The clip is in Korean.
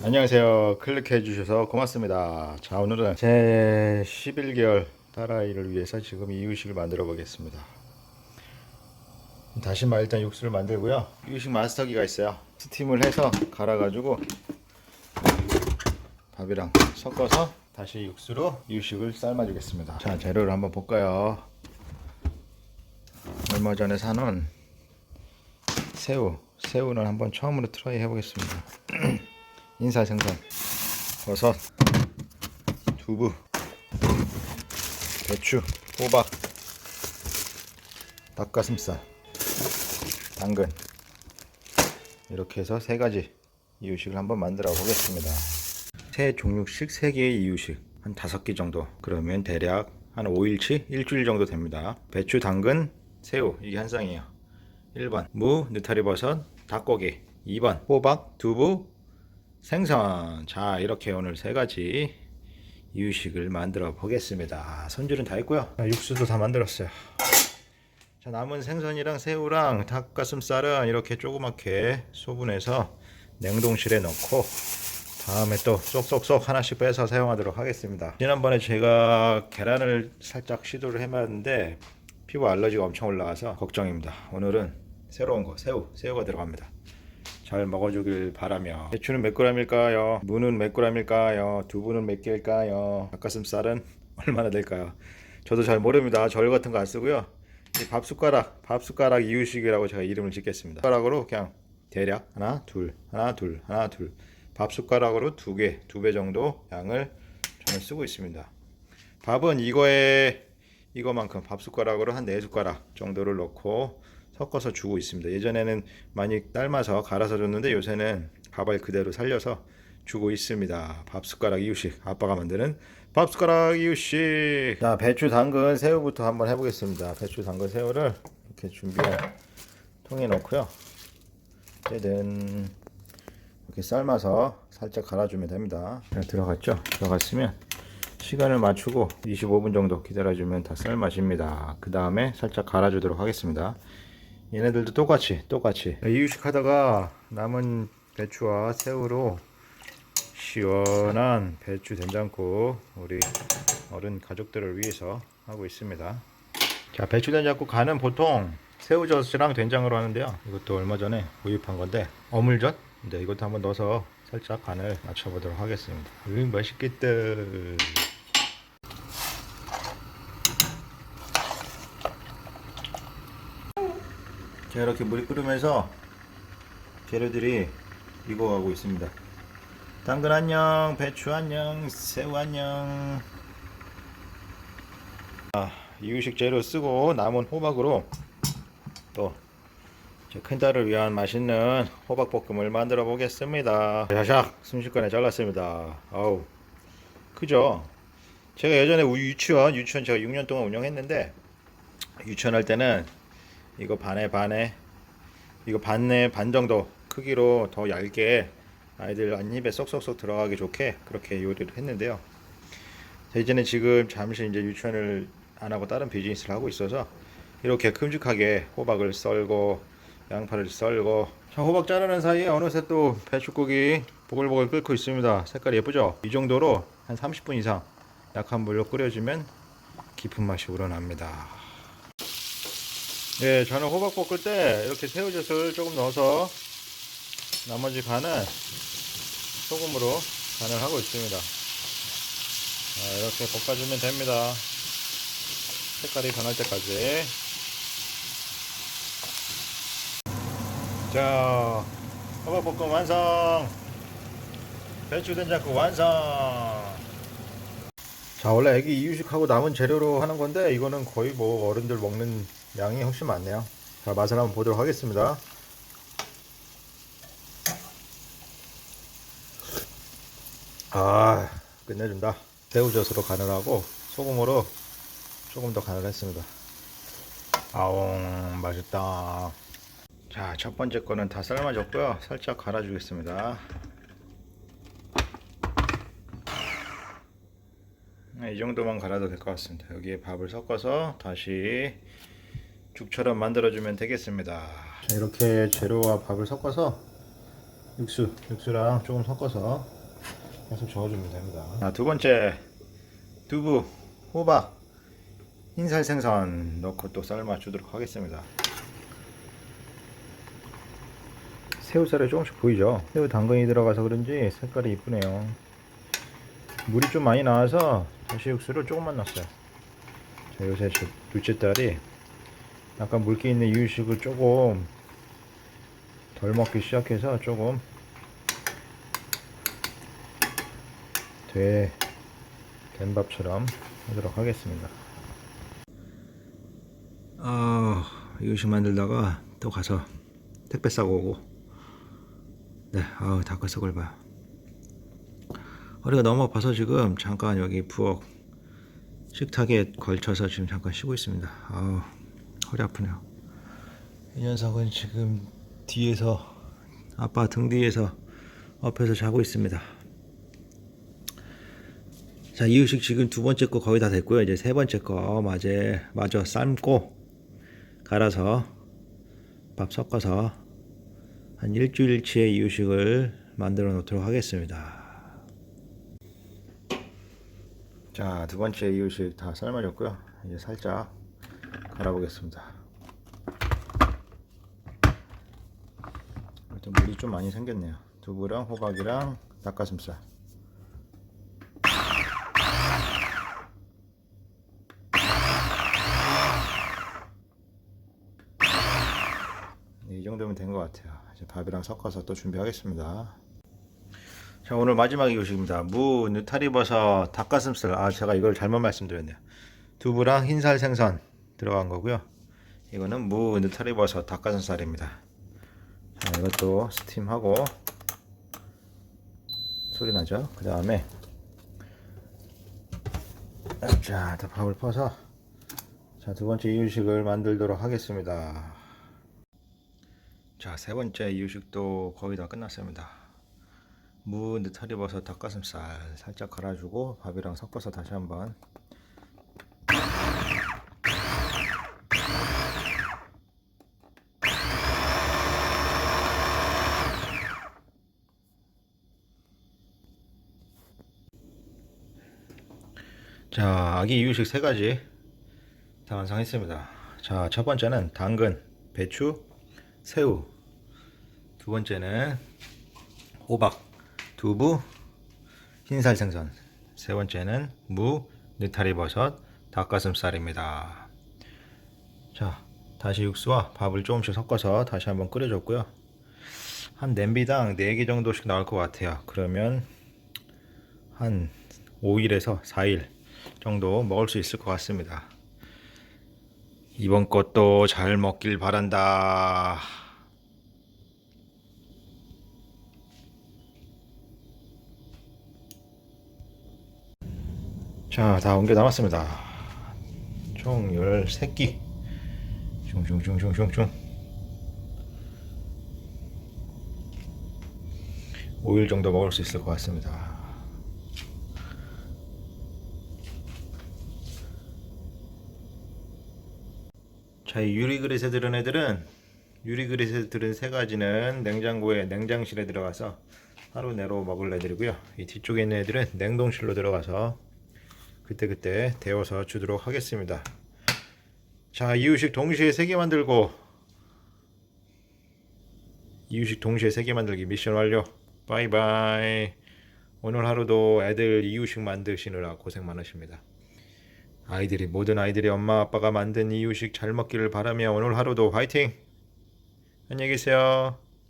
안녕하세요. 클릭해 주셔서 고맙습니다. 자, 오늘은 제 11개월 딸아이를 위해서 지금 이유식을 만들어 보겠습니다. 다시마 일단 육수를 만들고요. 이유식 마스터기가 있어요. 스팀을 해서 갈아가지고 밥이랑 섞어서 다시 육수로 이유식을 삶아주겠습니다. 자, 재료를 한번 볼까요? 얼마 전에 사놓은 새우, 새우는 한번 처음으로 트라이 해보겠습니다. 인사 생선, 버섯, 두부, 배추, 호박, 닭가슴살, 당근. 이렇게 해서 세 가지 이유식을 한번 만들어 보겠습니다. 세 종류씩 세 개의 이유식. 한 다섯 개 정도. 그러면 대략 한 5일치 일주일 정도 됩니다. 배추, 당근, 새우. 이게 한 쌍이에요. 1번. 무, 느타리 버섯, 닭고기. 2번. 호박, 두부, 생선. 자 이렇게 오늘 세 가지 이유식을 만들어 보겠습니다. 손질은 다 했고요. 자, 육수도 다 만들었어요. 자 남은 생선이랑 새우랑 닭가슴살은 이렇게 조그맣게 소분해서 냉동실에 넣고 다음에 또 쏙쏙쏙 하나씩 빼서 사용하도록 하겠습니다. 지난번에 제가 계란을 살짝 시도를 해봤는데 피부 알러지가 엄청 올라와서 걱정입니다. 오늘은 새로운 거 새우 새우가 들어갑니다 잘 먹어주길 바라며 배추는 몇 g일까요? 무는 몇 g일까요? 두부는 몇 개일까요? 닭가슴살은 얼마나 될까요? 저도 잘 모릅니다. 절 같은 거 안 쓰고요. 이 밥숟가락, 밥 숟가락 이유식이라고 제가 이름을 짓겠습니다. 숟가락으로 그냥 대략 하나, 둘, 하나, 둘, 하나, 둘. 밥 숟가락으로 두 개, 두 배 정도 양을 저는 쓰고 있습니다. 밥은 이거에 이거만큼 밥 숟가락으로 한 네 숟가락 정도를 넣고 섞어서 주고 있습니다. 예전에는 많이 삶아서 갈아서 줬는데 요새는 밥알 그대로 살려서 주고 있습니다. 밥숟가락 이유식 아빠가 만드는 밥숟가락 이유식 자 배추 당근 새우부터 한번 해보겠습니다. 배추 당근 새우를 이렇게 준비한 통에 넣고요. 짜든 이렇게 삶아서 살짝 갈아주면 됩니다. 자, 들어갔죠? 들어갔으면 시간을 맞추고 25분 정도 기다려주면 다 삶아집니다. 그 다음에 살짝 갈아주도록 하겠습니다. 얘네들도 똑같이 똑같이. 이유식 하다가 남은 배추와 새우로 시원한 배추 된장국 우리 어른 가족들을 위해서 하고 있습니다. 자 배추 된장국 간은 보통 새우젓이랑 된장으로 하는데요. 이것도 얼마 전에 구입한 건데 어물젓? 근데 이것도 한번 넣어서 살짝 간을 맞춰보도록 하겠습니다. 으 맛있겠다 자 이렇게 물이 끓으면서 재료들이 익어가고 있습니다. 당근 안녕 배추 안녕 새우 안녕. 아, 이유식 재료 쓰고 남은 호박으로 또제 큰딸을 위한 맛있는 호박볶음을 만들어 보겠습니다. 샤샥 순식간에 잘랐습니다. 아우 그죠? 제가 예전에 우리 유치원 유치원 제가 6년 동안 운영했는데 유치원 할 때는 이거 반에 반에 이거 반에 반 정도 크기로 더 얇게 아이들 한 입에 쏙쏙쏙 들어가기 좋게 그렇게 요리를 했는데요. 자, 이제는 지금 잠시 이제 유치원을 안 하고 다른 비즈니스를 하고 있어서 이렇게 큼직하게 호박을 썰고 양파를 썰고 자, 호박 자르는 사이에 어느새 또 배추국이 보글보글 끓고 있습니다. 색깔이 예쁘죠? 이 정도로 한 30분 이상 약한 물로 끓여주면 깊은 맛이 우러납니다. 예, 저는 호박 볶을 때 이렇게 새우젓을 조금 넣어서 나머지 간은 소금으로 간을 하고 있습니다. 자, 이렇게 볶아주면 됩니다. 색깔이 변할 때까지. 자, 호박 볶음 완성! 배추 된장국 완성! 자, 원래 애기 이유식하고 남은 재료로 하는 건데 이거는 거의 뭐 어른들 먹는 양이 훨씬 많네요. 자, 맛을 한번 보도록 하겠습니다. 아, 끝내준다. 새우젓으로 간을 하고 소금으로 조금 더 간을 했습니다. 아웅, 맛있다. 자, 첫 번째 거는 다 삶아졌고요. 살짝 갈아주겠습니다. 네, 이 정도만 갈아도 될 것 같습니다. 여기에 밥을 섞어서 다시 죽처럼 만들어주면 되겠습니다. 자, 이렇게 재료와 밥을 섞어서 육수, 육수랑 조금 섞어서 계속 저어주면 됩니다. 자, 두 번째 두부, 호박, 흰살 생선 넣고 또 삶아 주도록 하겠습니다. 새우살이 조금씩 보이죠? 새우 당근이 들어가서 그런지 색깔이 이쁘네요. 물이 좀 많이 나와서 다시 육수를 조금만 넣었어요. 자, 요새 저 둘째 딸이 약간 물기 있는 이유식을 조금 덜 먹기 시작해서 조금 돼 된밥처럼 하도록 하겠습니다. 아 이유식 만들다가 또 가서 택배 싸고 오고 네 아우 다크서클 봐요. 허리가 너무 아파서 지금 잠깐 여기 부엌 식탁에 걸쳐서 지금 잠깐 쉬고 있습니다. 아우 허리 아프네요. 이 녀석은 지금 뒤에서 아빠 등 뒤에서 엎혀서 자고 있습니다. 자 이유식 지금 두 번째 거 거의 다 됐고요. 이제 세 번째 거 마저 마저 삶고 갈아서 밥 섞어서 한 일주일치의 이유식을 만들어 놓도록 하겠습니다. 자, 두 번째 이유식 다 삶아졌고요. 이제 살짝 갈아보겠습니다. 일단 물이 좀 많이 생겼네요. 두부랑 호박이랑 닭가슴살. 네, 이 정도면 된 것 같아요. 이제 밥이랑 섞어서 또 준비하겠습니다. 자 오늘 마지막 이유식입니다. 무, 느타리버섯, 닭가슴살. 아 제가 이걸 잘못 말씀드렸네요. 두부랑 흰살 생선 들어간 거고요. 이거는 무, 느타리버섯, 닭가슴살입니다. 자 이것도 스팀하고 소리 나죠? 그 다음에 자, 다 밥을 퍼서 자 두 번째 이유식을 만들도록 하겠습니다. 자 세 번째 이유식도 거의 다 끝났습니다. 무, 느타리버섯, 닭가슴살 살짝 갈아주고 밥이랑 섞어서 다시 한번 자, 아기 이유식 세 가지 다 완성했습니다. 자, 첫 번째는 당근, 배추, 새우. 두 번째는 호박, 두부, 흰살 생선. 세 번째는 무, 느타리 버섯, 닭가슴살입니다. 자, 다시 육수와 밥을 조금씩 섞어서 다시 한번 끓여줬고요. 한 냄비당 4개 정도씩 나올 것 같아요. 그러면 한 5일에서 4일 정도 먹을 수 있을 것 같습니다. 이번 것도 잘 먹길 바란다. 자, 다 옮겨 남았습니다. 총 13끼. 슝슝슝슝슝슝. 5일 정도 먹을 수 있을 것 같습니다. 자, 이 유리 그릇에 들은 애들은 유리 그릇에 들은 세 가지는 냉장고에 냉장실에 들어가서 하루 내로 먹을 애들이고요. 이 뒤쪽에 있는 애들은 냉동실로 들어가서 그때그때 데워서 주도록 하겠습니다. 자, 이유식 동시에 세 개 만들고 이유식 동시에 세 개 만들기 미션 완료. 바이바이. 오늘 하루도 애들 이유식 만드시느라 고생 많으십니다. 아이들이 모든 아이들이 엄마 아빠가 만든 이유식 잘 먹기를 바라며 오늘 하루도 화이팅! 안녕히 계세요.